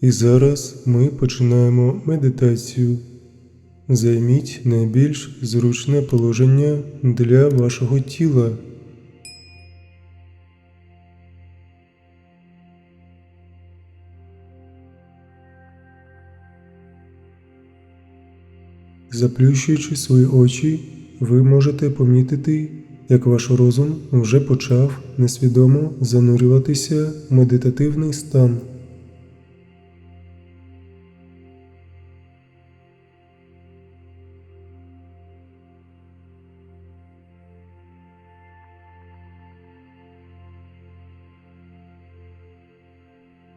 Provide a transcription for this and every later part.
І зараз ми починаємо медитацію. Займіть найбільш зручне положення для вашого тіла. Заплющуючи свої очі, ви можете помітити, як ваш розум вже почав несвідомо занурюватися в медитативний стан.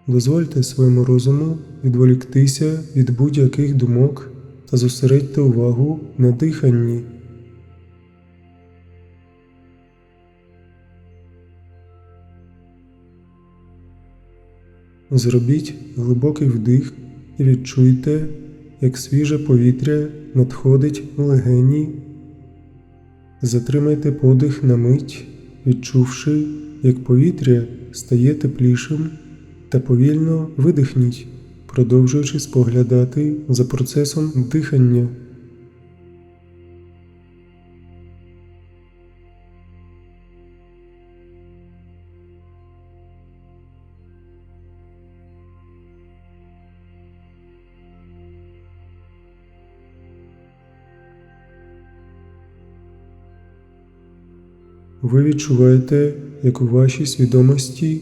Дозвольте своєму розуму відволіктися від будь-яких думок та зосередьте увагу на диханні. Зробіть глибокий вдих і відчуйте, як свіже повітря надходить у легені. Затримайте подих на мить, відчувши, як повітря стає теплішим, та повільно видихніть, продовжуючи споглядати за процесом дихання. Ви відчуваєте, як у вашій свідомості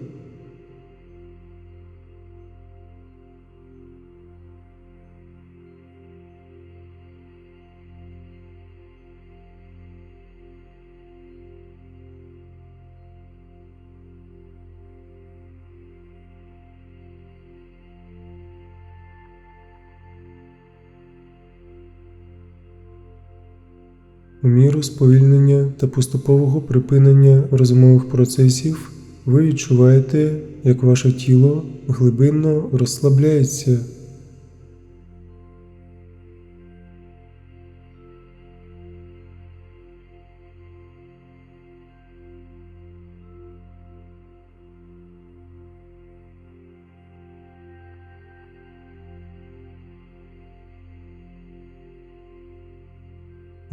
У сповільнення та поступового припинення розумових процесів ви відчуваєте, як ваше тіло глибинно розслабляється.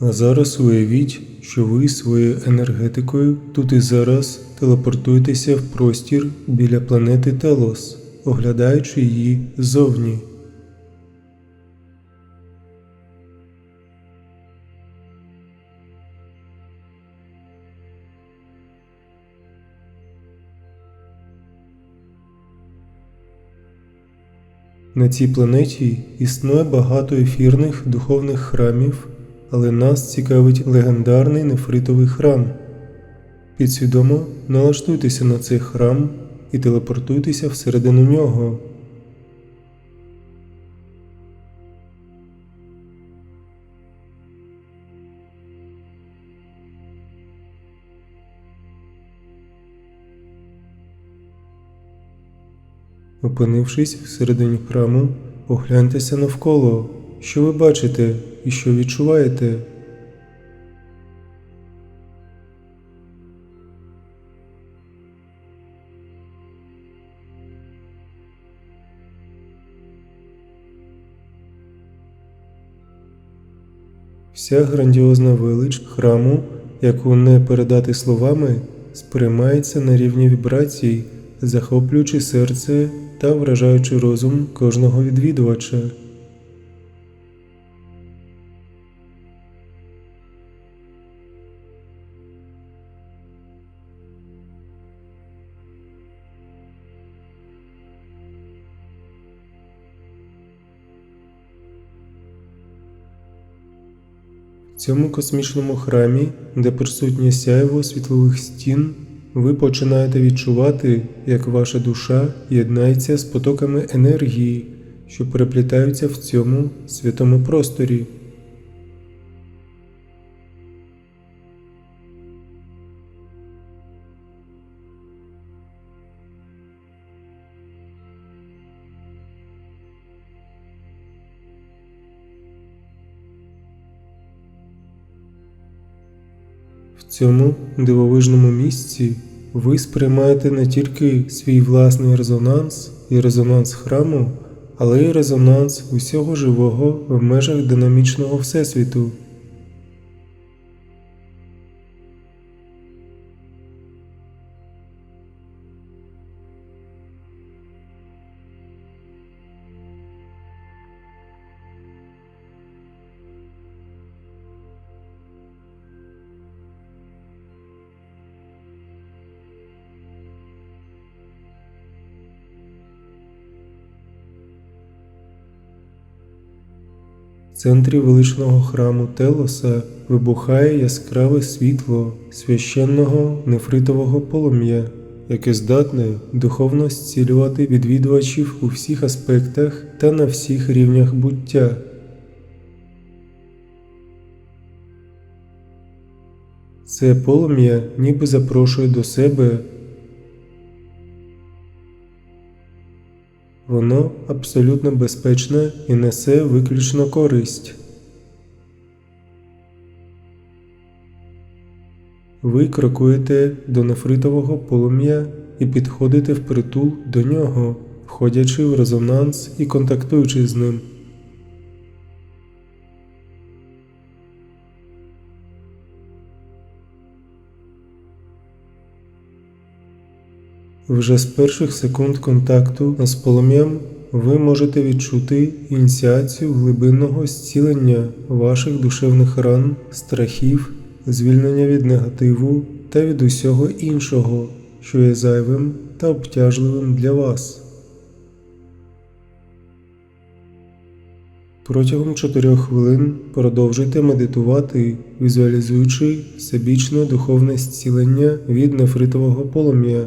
А зараз уявіть, що ви своєю енергетикою тут і зараз телепортуєтеся в простір біля планети Телос, оглядаючи її ззовні. На цій планеті існує багато ефірних духовних храмів, але нас цікавить легендарний нефритовий храм. Підсвідомо налаштуйтеся на цей храм і телепортуйтеся всередину нього. Опинившись всередині храму, огляньтеся навколо, що ви бачите і що відчуваєте. Вся грандіозна велич храму, яку не передати словами, сприймається на рівні вібрацій, захоплюючи серце та вражаючи розум кожного відвідувача. Цьому космічному храмі, де присутнє сяйво світлових стін, ви починаєте відчувати, як ваша душа єднається з потоками енергії, що переплітаються в цьому святому просторі. Цьому дивовижному місці ви сприймаєте не тільки свій власний резонанс і резонанс храму, але й резонанс усього живого в межах динамічного Всесвіту. Центрі величного храму Телоса вибухає яскраве світло священного нефритового полум'я, яке здатне духовно зцілювати відвідувачів у всіх аспектах та на всіх рівнях буття. Це полум'я ніби запрошує до себе. Воно абсолютно безпечне і несе виключно користь. Ви крокуєте до нефритового полум'я і підходите впритул до нього, входячи в резонанс і контактуючи з ним. Вже з перших секунд контакту з полум'ям ви можете відчути ініціацію глибинного зцілення ваших душевних ран, страхів, звільнення від негативу та від усього іншого, що є зайвим та обтяжливим для вас. Протягом 4 хвилин продовжуйте медитувати, візуалізуючи всебічне духовне зцілення від нефритового полум'я.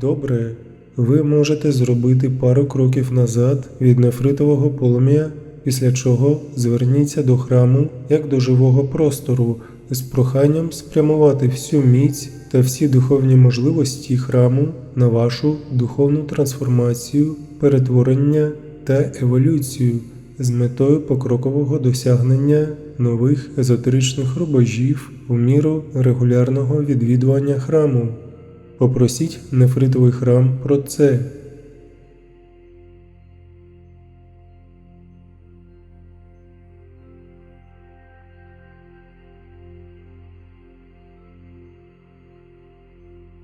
Добре, ви можете зробити пару кроків назад від нефритового полум'я, після чого зверніться до храму як до живого простору з проханням спрямувати всю міць та всі духовні можливості храму на вашу духовну трансформацію, перетворення та еволюцію з метою покрокового досягнення нових езотеричних рубежів у міру регулярного відвідування храму. Попросіть нефритовий храм про це.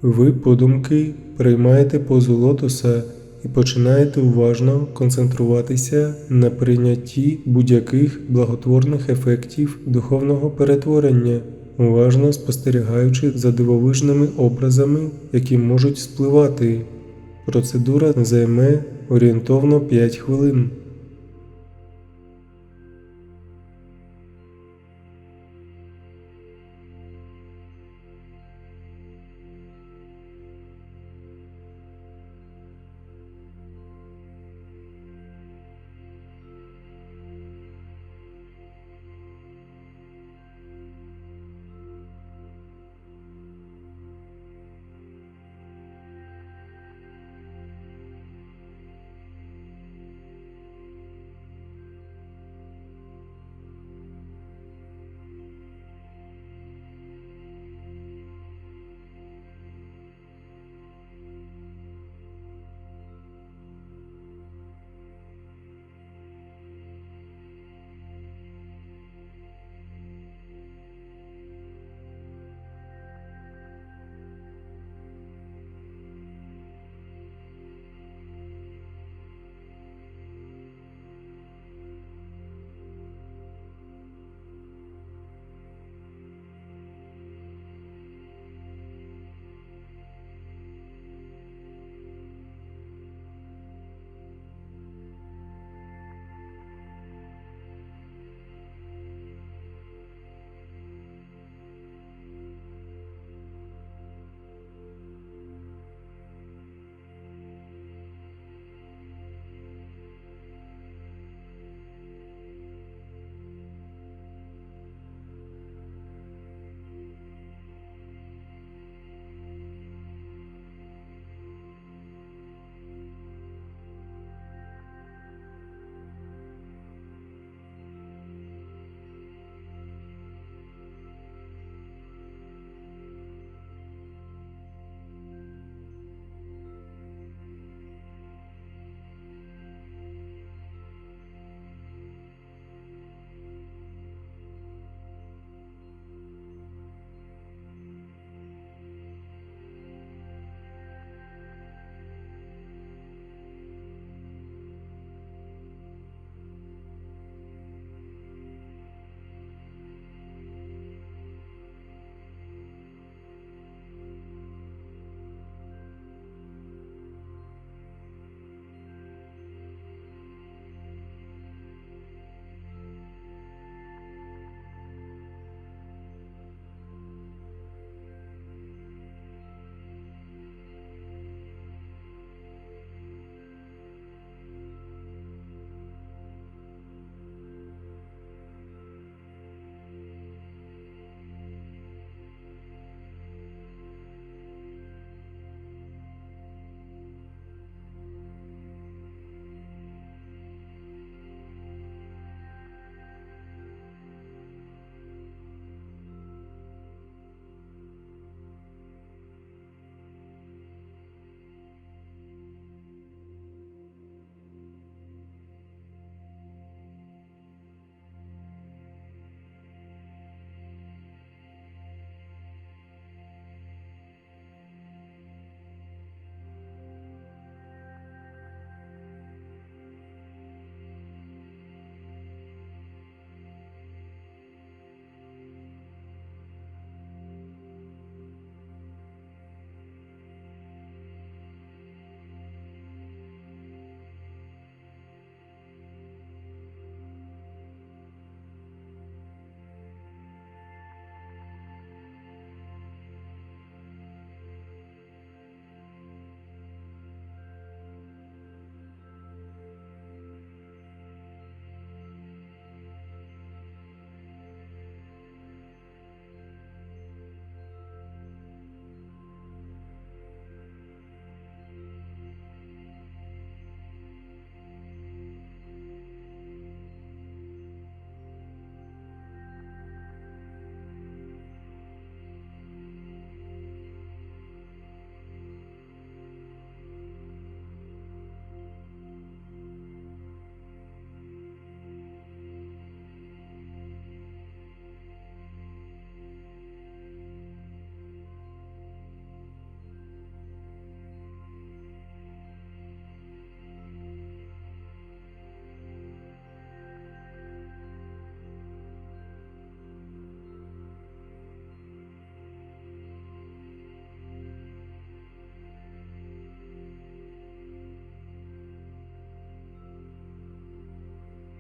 Ви подумки приймаєте позу лотоса і починаєте уважно концентруватися на прийнятті будь-яких благотворних ефектів духовного перетворення, уважно спостерігаючи за дивовижними образами, які можуть спливати. Процедура займе орієнтовно 5 хвилин.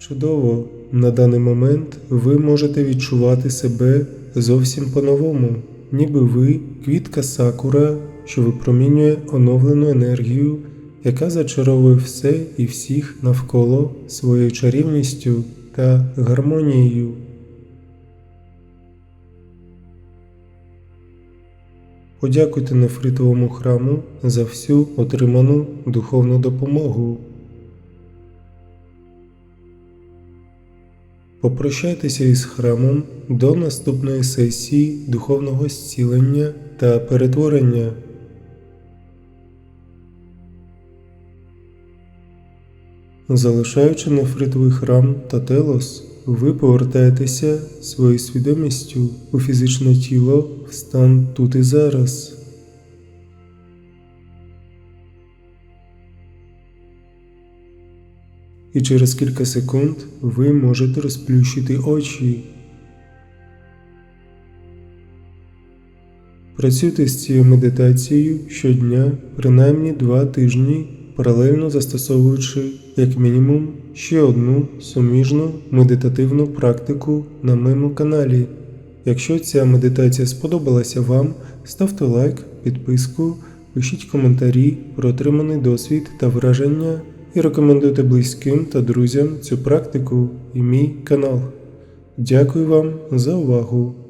Чудово! На даний момент ви можете відчувати себе зовсім по-новому, ніби ви квітка сакура, що випромінює оновлену енергію, яка зачаровує все і всіх навколо своєю чарівністю та гармонією. Подякуйте нефритовому храму за всю отриману духовну допомогу. Попрощайтеся із храмом до наступної сесії духовного зцілення та перетворення. Залишаючи нефритовий храм та телос, ви повертаєтеся своєю свідомістю у фізичне тіло в стан тут і зараз. І через кілька секунд ви можете розплющити очі. Працюйте з цією медитацією щодня принаймні два тижні, паралельно застосовуючи як мінімум ще одну суміжну медитативну практику на моєму каналі. Якщо ця медитація сподобалася вам, ставте лайк, підписку, пишіть коментарі про отриманий досвід та враження і рекомендуйте близьким та друзям цю практику і мій канал. Дякую вам за увагу!